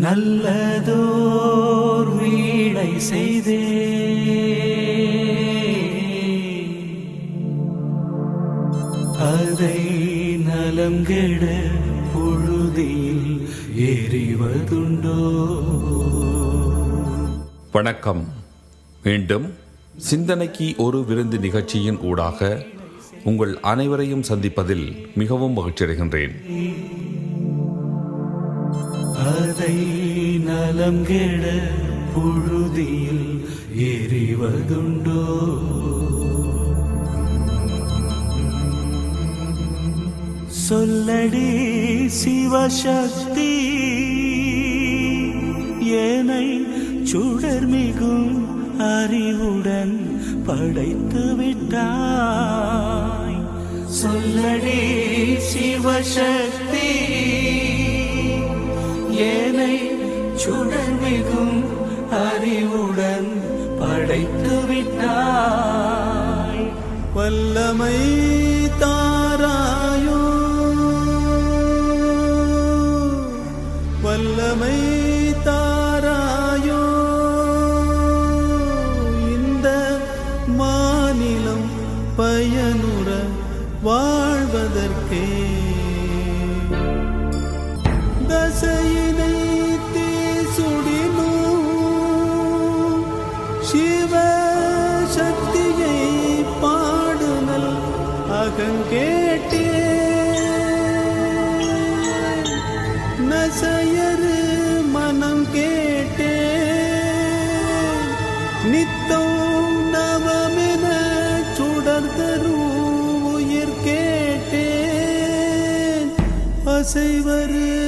நல்லதோர் வீடை செய்தே. அதை நலம் கெட பொழுதில் எறிவதுண்டோ வணக்கம். மீண்டும் சிந்தனைக்கு ஒரு விருந்து நிகழ்ச்சியின் ஊடாக உங்கள் அனைவரையும் சந்திப்பதில் மிகவும் மகிழ்ச்சியடைகின்றேன். அதை நலம் கெட புழுதியில் எறிவதுண்டோ சொல்லடி சிவசக்தி ஏனை சுடர் மிகும் அறிவுடன் படைத்து விட்டாய். சொல்லடி சிவசக்தி ஏனை சுடர்மிகும் அறிவுடன் படைத்து விட்டாய் வல்லமை சிவ சக்தியை அகங்கேட்டே. நசையரு மனம் கேட்டே. நித்தம் நவமென சுடர்தரும் உயிர் கேட்டேன் அசைவரு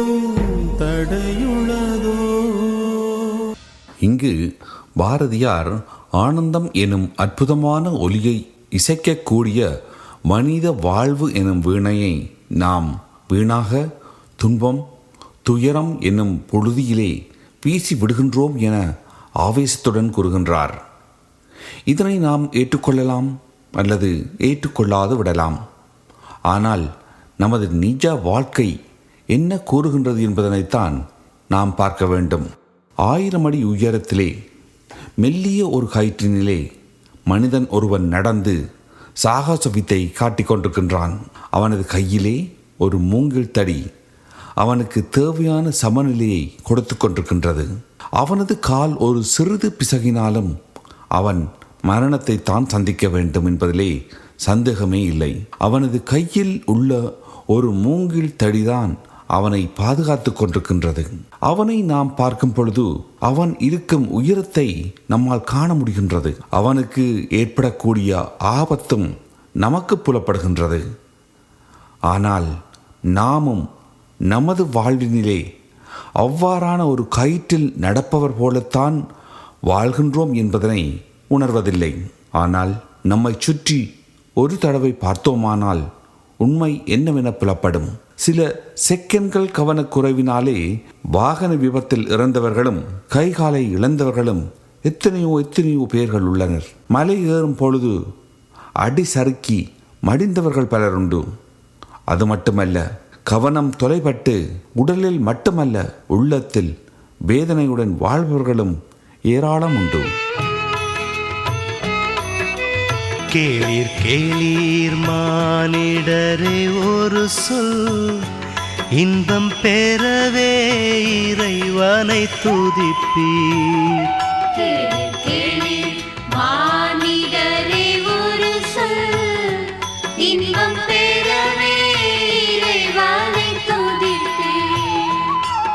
உனக்கெதும் தடையுள்ளதோ? இங்கு பாரதியார் ஆனந்தம் எனும் அற்புதமான ஒலியை இசைக்கக்கூடிய மனித வாழ்வு எனும் வீணையை நாம் வீணாக துன்பம் துயரம் என்னும் பொழுதியிலே வீசி விடுகின்றோம் என ஆவேசத்துடன் கூறுகின்றார். இதனை நாம் ஏற்றுக்கொள்ளலாம் அல்லது ஏற்றுக்கொள்ளாது விடலாம். ஆனால் நமது நிஜ வாழ்க்கை என்ன கூறுகின்றது என்பதனைத்தான் நாம் பார்க்க வேண்டும். ஆயிரம் அடி உயரத்திலே மெல்லிய ஒரு கயிற்றினிலே மனிதன் ஒருவன் நடந்து சாகச வித்தை காட்டிக் கொண்டிருக்கின்றான். அவனது கையிலே ஒரு மூங்கில் தடி அவனுக்கு தேவையான சமநிலையை கொடுத்து கொண்டிருக்கின்றது. அவனது கால் ஒரு சிறிது பிசகினாலும் அவன் மரணத்தை தான் சந்திக்க வேண்டும் என்பதிலே சந்தேகமே இல்லை. அவனது கையில் உள்ள ஒரு மூங்கில் தடிதான் அவனை பாதுகாத்து கொண்டிருக்கின்றது. அவனை நாம் பார்க்கும் பொழுது அவன் இருக்கும் உயரத்தை நம்மால் காண முடிகின்றது. அவனுக்கு ஏற்படக்கூடிய ஆபத்தும் நமக்கு புலப்படுகின்றது. ஆனால் நாமும் நமது வாழ்வினிலே அவ்வாறான ஒரு கயிற்றில் நடப்பவர் போலத்தான் வாழ்கின்றோம் என்பதனை உணர்வதில்லை. ஆனால் நம்மை சுற்றி ஒரு தடவை பார்த்தோமானால் உண்மை என்னவென புலப்படும். சில செகண்ட்கள் கவனக்குறைவினாலே வாகன விபத்தில் இறந்தவர்களும் கைகாலை இழந்தவர்களும் எத்தனையோ எத்தனையோ பேர்கள் உள்ளனர். மலை ஏறும் பொழுது அடி சறுக்கி மடிந்தவர்கள் பலர் உண்டு. அது மட்டுமல்ல கவனம் தொலைபட்டு உடலில் மட்டுமல்ல உள்ளத்தில் வேதனையுடன் வாழ்பவர்களும் ஏராளம் உண்டு. கேளீர் கேளீர் மானிடரே ஒரு சொல். இன்பம் பெறவே இறைவனை துதிப்பீர்.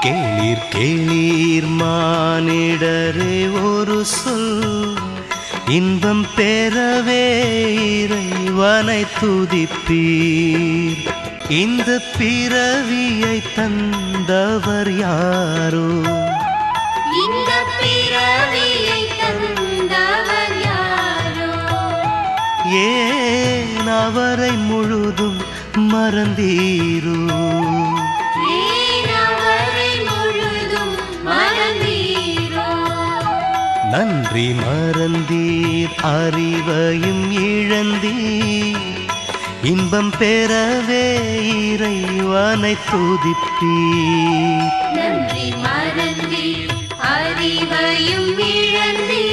கேளீர், கேளீர், மானிடரே இன்பம் பெறவே இறைவனை துதிப்பீர். இந்த பிறவியை தந்தவர் யாரோ? இந்த பிறவியை தந்தவர் ஏன் அவரை முழுதும் மறந்தீரோ? நன்றி மறந்தீர் அறிவையும் இழந்தீர். இன்பம் பெறவே இறைவனை துதிப்பீர். நன்றி மறந்தி அறிவையும் இழந்தி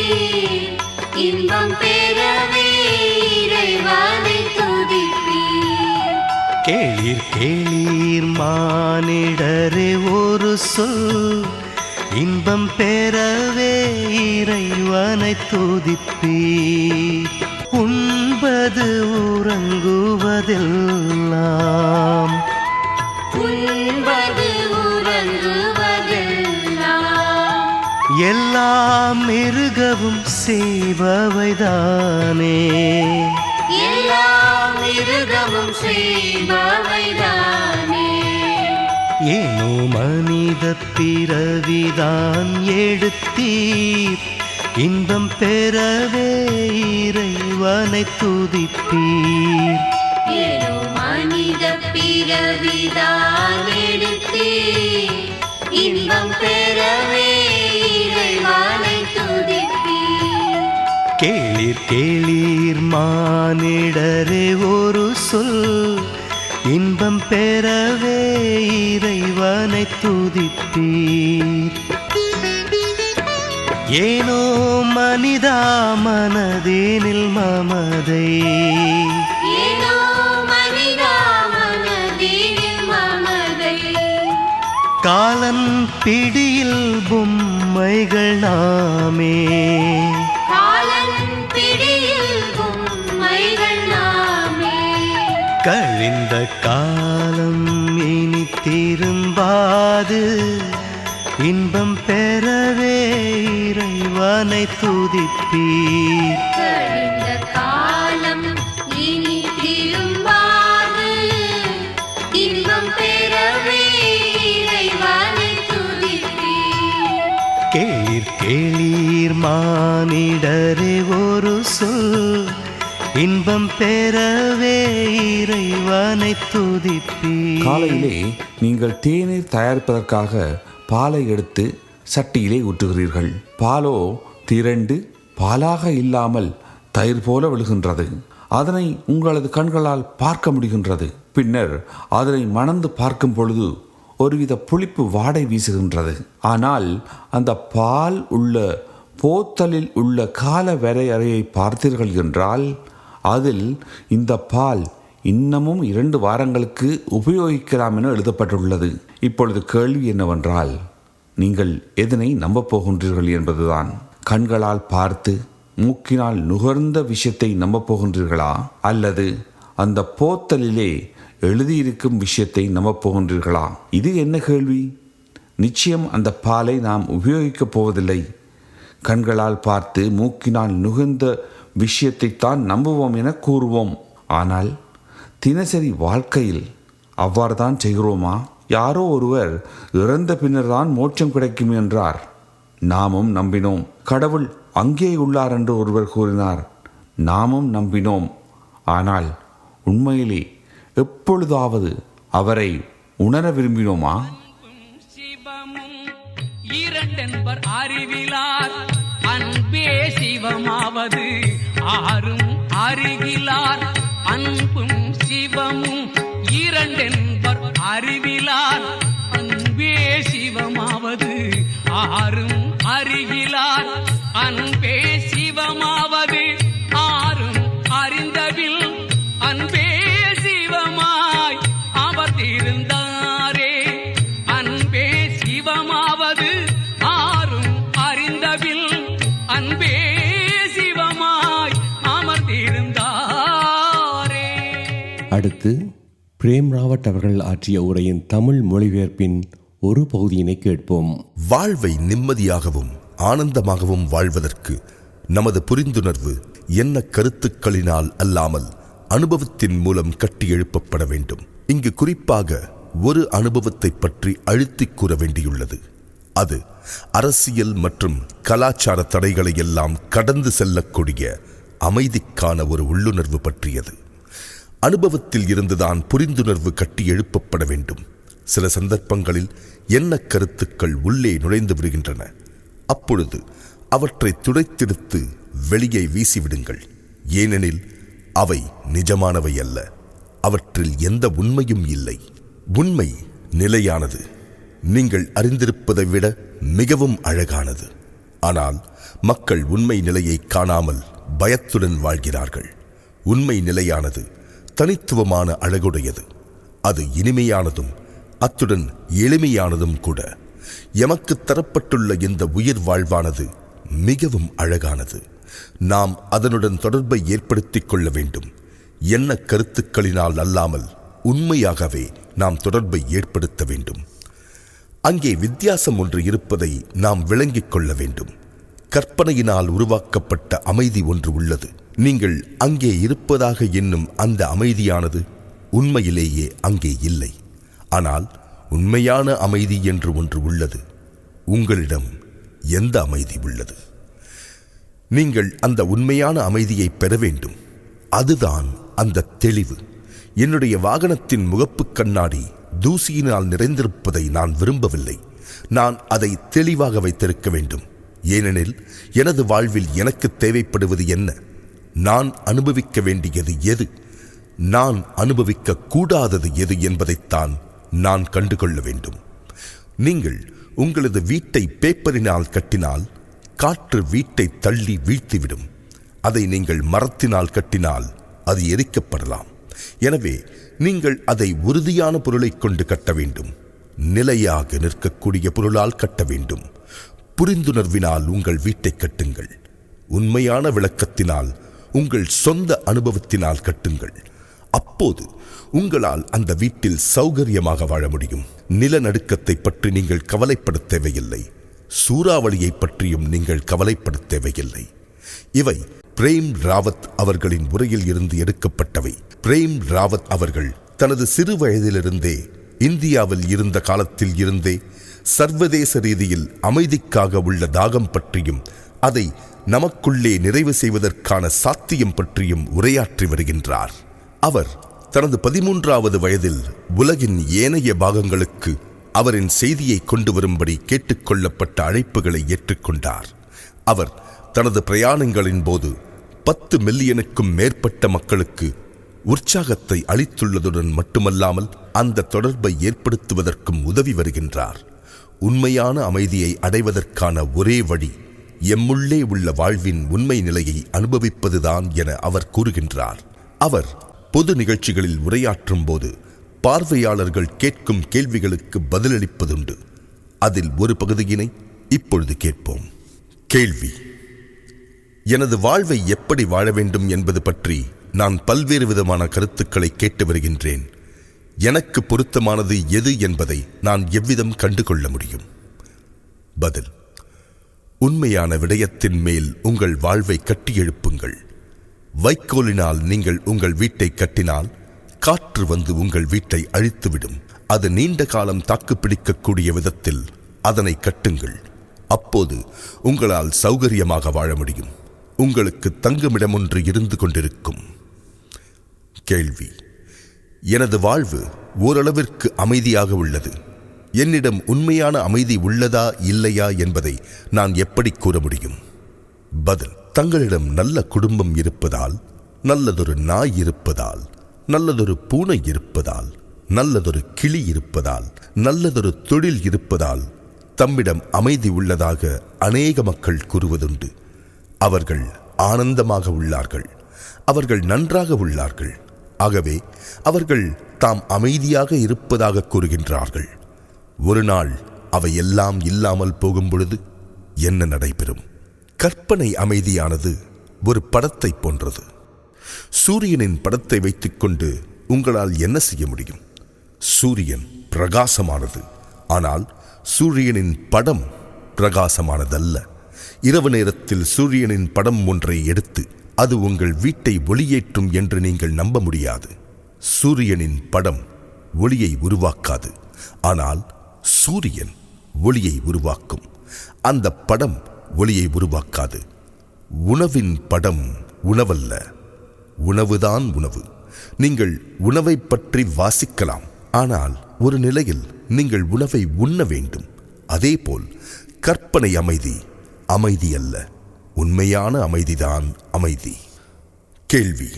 இன்பம் பெறவே இறைவனை துதிப்பீர். கேளீர் கேளீர் மானிடரே ஒரு சொல். இன்பம் பெறவே இறைவனை துதிப்பீர். உண்பது உறங்குவதெல்லாம். எல்லாம் மிருகவும் செய்பவைதானே. எல்லாம் மிருகமும் செய்பவைதானே. ஏனோ மனித பிறவிதான் எடுத்தீர். இன்பம் பெறவே இறைவனை துதிப்பீர் ஏனோ மனித பிறவிதான் எடுத்தே இன்பம் பெறவே இறைவனை துதிப்பீர் கேளீர் கேளீர் மானிடரே ஒரு சொல். இன்பம் பெறவே துதிப்பீர் ஏனோ மனிதா மனதேனில் மமதை. காலன் பிடியில் பொம்மைகள் நாமே. கழிந்த காலம் திரும்பாது இன்பம் பெறவே இறைவனை கழிந்த காலம் இனி திரும்பாது. இன்பம் பெறவே இறைவனை துதிப்பீர். கேளீர் கேளீர் மானிடரே ஒரு சொல். இன்பம் பெறவே இறைவனை துதிப்பி காலையிலே நீங்கள் தேநீர் தயாரிப்பதற்காக பாலை எடுத்து சட்டியிலே ஊற்றுகிறீர்கள். பாலோ திரண்டு பாலாக இல்லாமல் தயிர் போல விழுகின்றது. அதனை உங்களது கண்களால் பார்க்க முடிகின்றது. பின்னர் அதனை மணந்து பார்க்கும் பொழுது ஒருவித புளிப்பு வாடை வீசுகின்றது. ஆனால் அந்த பால் உள்ள போத்தலில் உள்ள கால வரையறையை பார்த்தீர்கள் என்றால் அதில் இந்த பால் இன்னமும் இரண்டு வாரங்களுக்கு உபயோகிக்கலாம் என எழுதப்பட்டுள்ளது. இப்பொழுது கேள்வி என்னவென்றால் நீங்கள் எதனை நம்பப் போகின்றீர்கள் என்பதுதான். கண்களால் பார்த்து மூக்கினால் நுகர்ந்த விஷயத்தை நம்பப் போகின்றீர்களா? அல்லது அந்த போத்தலிலே எழுதியிருக்கும் விஷயத்தை நம்பப் போகின்றீர்களா? இது என்ன கேள்வி? நிச்சயம் அந்த பாலை நாம் உபயோகிக்கப் போவதில்லை. கண்களால் பார்த்து மூக்கினால் நுகர்ந்த விஷயத்தைத்தான் நம்புவோம் என கூறுவோம். ஆனால் தினசரி வாழ்க்கையில் அவ்வாறு தான் செய்கிறோமா? யாரோ ஒருவர் இறந்த பின்னர்தான் மோட்சம் கிடைக்கும் என்றார். நாமும் நம்பினோம். கடவுள் அங்கே உள்ளார் என்று ஒருவர் கூறினார். நாமும் நம்பினோம். ஆனால் உண்மையிலே எப்பொழுதாவது அவரை உணர விரும்பினோமா? இரண்டென்பர் அறிவிலார். அன்பே சிவமாவது. ஆறும் அருகிலார் அன்பும் சிவமும் இரண்டென்பர் அறிவிலார். அன்பே சிவமாவது ஆறும் அருகிலார் அன்பே சிவமாவது. அடுத்து பிரேம் ராவட் அவர்கள் ஆற்றிய உரையின் தமிழ் மொழிபெயர்ப்பின் ஒரு பகுதியினை கேட்போம். வாழ்வை நிம்மதியாகவும் ஆனந்தமாகவும் வாழ்வதற்கு நமது புரிந்துணர்வு என்ன கருத்துக்களினால் அல்லாமல் அனுபவத்தின் மூலம் கட்டி எழுப்பப்பட வேண்டும். இங்கு குறிப்பாக ஒரு அனுபவத்தை பற்றி அழுத்திக் கூற வேண்டியுள்ளது. அது அரசியல் மற்றும் கலாச்சார தடைகளை எல்லாம் கடந்து செல்லக்கூடிய அமைதிக்கான ஒரு உள்ளுணர்வு பற்றியது. அனுபவத்தில் இருந்துதான் புரிந்துணர்வு கட்டி எழுப்பப்பட வேண்டும். சில சந்தர்ப்பங்களில் என்ன கருத்துக்கள் உள்ளே நுழைந்து விடுகின்றன. அப்பொழுது அவற்றை துடைத்தெடுத்து வெளியே வீசிவிடுங்கள். ஏனெனில் அவை நிஜமானவை அல்ல. அவற்றில் எந்த உண்மையும் இல்லை. உண்மை நிலையானது. நீங்கள் அறிந்திருப்பதை விட மிகவும் அழகானது. ஆனால் மக்கள் உண்மை நிலையை காணாமல் பயத்துடன் வாழ்கிறார்கள். உண்மை நிலையானது தனித்துவமான அழகுடையது. அது இனிமையானதும் அத்துடன் எளிமையானதும் கூட. எமக்கு தரப்பட்டுள்ள இந்த உயிர் வாழ்வானது மிகவும் அழகானது. நாம் அதனுடன் தொடர்பை ஏற்படுத்திக் கொள்ள வேண்டும். என்ன கருத்துக்களினால் அல்லாமல் உண்மையாகவே நாம் தொடர்பை ஏற்படுத்த வேண்டும். அங்கே வித்தியாசம் ஒன்று இருப்பதை நாம் விளங்கிக் கொள்ள வேண்டும். கற்பனையினால் உருவாக்கப்பட்ட அமைதி ஒன்று உள்ளது. நீங்கள் அங்கே இருப்பதாக எண்ணும் அந்த அமைதியானது உண்மையிலேயே அங்கே இல்லை. ஆனால் உண்மையான அமைதி என்று ஒன்று உள்ளது. உங்களிடம் எந்த அமைதி உள்ளது? நீங்கள் அந்த உண்மையான அமைதியை பெற வேண்டும். அதுதான் அந்த தெளிவு. என்னுடைய வாகனத்தின் முகப்பு கண்ணாடி தூசியினால் நிறைந்திருப்பதை நான் விரும்பவில்லை. நான் அதை தெளிவாக வைத்திருக்க வேண்டும். ஏனெனில் எனது வாழ்வில் எனக்கு தேவைப்படுவது என்ன? நான் அனுபவிக்க வேண்டியது எது? நான் அனுபவிக்க கூடாதது எது என்பதைத்தான் நான் கண்டுகொள்ள வேண்டும். நீங்கள் உங்களது வீட்டை பேப்பரினால் கட்டினால் காற்று வீட்டை தள்ளி வீழ்த்திவிடும். அதை நீங்கள் மரத்தினால் கட்டினால் அது எரிக்கப்படலாம். எனவே நீங்கள் அதை உறுதியான பொருளைக் கொண்டு கட்ட வேண்டும். நிலையாக நிற்கக்கூடிய பொருளால் கட்ட வேண்டும். புரிந்துணர்வினால் உங்கள் வீட்டை கட்டுங்கள். உண்மையான விளக்கத்தினால் உங்கள் சொந்த அனுபவத்தினால் கட்டுங்கள். அப்போது உங்களால் அந்த வீட்டில் சௌகரியமாக வாழ முடியும். நிலநடுக்கத்தை பற்றி நீங்கள் கவலைப்பட தேவையில்லை. சூறாவளியை பற்றியும் நீங்கள் கவலைப்பட தேவையில்லை. இவை பிரேம் ராவத் அவர்களின் உரையில் இருந்து எடுக்கப்பட்டவை. பிரேம் ராவத் அவர்கள் தனது சிறு வயதிலிருந்தே இந்தியாவில் இருந்த காலத்தில் இருந்தே சர்வதேச ரீதியில் அமைதிக்காக உள்ள தாகம் பற்றியும் அதை நமக்குள்ளே நிறைவு செய்வதற்கான சாத்தியம் பற்றியும் உரையாற்றி வருகின்றார். அவர் தனது பதிமூன்றாவது வயதில் உலகின் ஏனைய பாகங்களுக்கு அவரின் செய்தியை கொண்டு வரும்படி கேட்டுக்கொள்ளப்பட்ட அழைப்புகளை ஏற்றுக்கொண்டார் அவர் தனது பிரயாணங்களின் போது பத்து மில்லியனுக்கும் மேற்பட்ட மக்களுக்கு உற்சாகத்தை அளித்துள்ளதுடன் மட்டுமல்லாமல் அந்த தொடர்பை ஏற்படுத்துவதற்கும் உதவி வருகின்றார். உண்மையான அமைதியை அடைவதற்கான ஒரே வழி எம்முள்ளே உள்ள வாழ்வின் உண்மை நிலையை அனுபவிப்பதுதான் என அவர் கூறுகின்றார். அவர் பொது நிகழ்ச்சிகளில் உரையாற்றும் போது பார்வையாளர்கள் கேட்கும் கேள்விகளுக்கு பதிலளிப்பதுண்டு. அதில் ஒரு பகுதியினை இப்பொழுது கேட்போம். கேள்வி. எனது வாழ்வை எப்படி வாழ வேண்டும் என்பது பற்றி நான் பல்வேறு விதமான கருத்துக்களை கேட்டு வருகின்றேன். எனக்கு பொருத்தமானது எது என்பதை நான் எவ்விதம் கண்டுகொள்ள முடியும்? பதில். உண்மையான விடயத்தின் மேல் உங்கள் வாழ்வை கட்டியெழுப்புங்கள் வைக்கோலினால் நீங்கள் உங்கள் வீட்டை கட்டினால் காற்று வந்து உங்கள் வீட்டை அழித்துவிடும். அது நீண்ட காலம் தாக்குப்பிடிக்கக்கூடிய விதத்தில் அதனை கட்டுங்கள். அப்போது உங்களால் சௌகரியமாக வாழ முடியும். உங்களுக்கு தங்குமிடம் ஒன்று இருந்து கொண்டிருக்கும். கேள்வி. எனது வாழ்வு ஓரளவிற்கு அமைதியாக உள்ளது. என்னிடம் உண்மையான அமைதி உள்ளதா இல்லையா என்பதை நான் எப்படி கூற முடியும்? பதில் தங்களிடம் நல்ல குடும்பம் இருப்பதால் நல்லதொரு நாய் இருப்பதால் நல்லதொரு பூனை இருப்பதால் நல்லதொரு கிளி இருப்பதால் நல்லதொரு தொழில் இருப்பதால் தம்மிடம் அமைதி உள்ளதாக அநேக மக்கள் கூறுவதுண்டு. அவர்கள் ஆனந்தமாக உள்ளார்கள். அவர்கள் நன்றாக உள்ளார்கள். ஆகவே அவர்கள் தாம் அமைதியாக இருப்பதாக கூறுகின்றார்கள். ஒரு நாள் அவை எல்லாம் இல்லாமல் போகும் பொழுது என்ன நடைபெறும்? கற்பனை அமைதியானது ஒரு படத்தை போன்றது. சூரியனின் படத்தை வைத்துக்கொண்டு உங்களால் என்ன செய்ய முடியும்? சூரியன் பிரகாசமானது. ஆனால் சூரியனின் படம் பிரகாசமானதல்ல. இரவு நேரத்தில் சூரியனின் படம் ஒன்றை எடுத்து அது உங்கள் வீட்டை ஒளியேற்றும் என்று நீங்கள் நம்ப முடியாது. சூரியனின் படம் ஒளியை உருவாக்காது. ஆனால் சூரியன் ஒளியை உருவாக்கும். அந்த படம் ஒளியை உருவாக்காது. உணவின் படம் உணவல்ல. உணவுதான் உணவு. நீங்கள் உணவை பற்றி வாசிக்கலாம். ஆனால் ஒரு நிலையில் நீங்கள் உணவை உண்ண வேண்டும். அதேபோல் கற்பனை அமைதி அமைதி அல்ல. உண்மையான அமைதிதான் அமைதி. கேள்வி.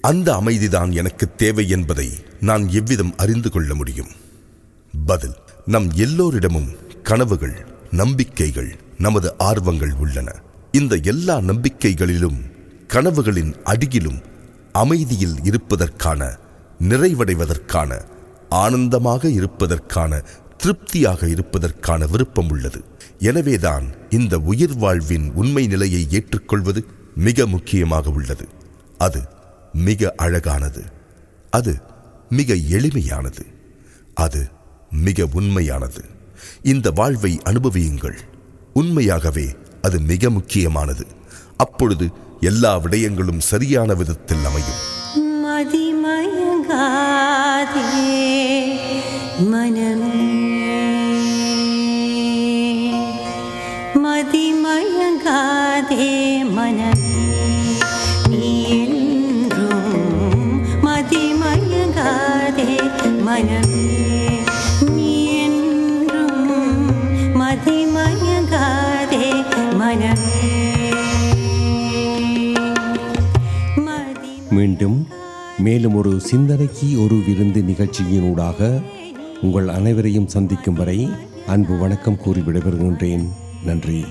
அந்த அமைதிதான் எனக்கு தேவை என்பதை நான் எவ்விதம் அறிந்து கொள்ள முடியும்? பதில். நம் எல்லோரிடமும் கனவுகள் நம்பிக்கைகள் நமது ஆர்வங்கள் உள்ளன. இந்த எல்லா நம்பிக்கைகளிலும் கனவுகளின் அடியிலும் அமைதியில் இருப்பதற்கான நிறைவடைவதற்கான ஆனந்தமாக இருப்பதற்கான திருப்தியாக இருப்பதற்கான விருப்பம் உள்ளது. எனவேதான் இந்த உயிர் வாழ்வின் உண்மை நிலையை ஏற்றுக்கொள்வது மிக முக்கியமாக உள்ளது. அது மிக அழகானது. அது மிக எளிமையானது. அது மிக உண்மையானது. இந்த வாழ்வை அனுபவியுங்கள். உண்மையாகவே அது மிக முக்கியமானது. அப்பொழுது எல்லா விடயங்களும் சரியான விதத்தில் அமையும். மதிமயங்காதே மனமே மனமே மீண்டும் மேலும் ஒரு சிந்தனைக்கு ஒரு விருந்து நிகழ்ச்சியினூடாக உங்கள் அனைவரையும் சந்திக்கும் வரை அன்பு வணக்கம் கூறி விடைபெறுகின்றேன். நன்றி.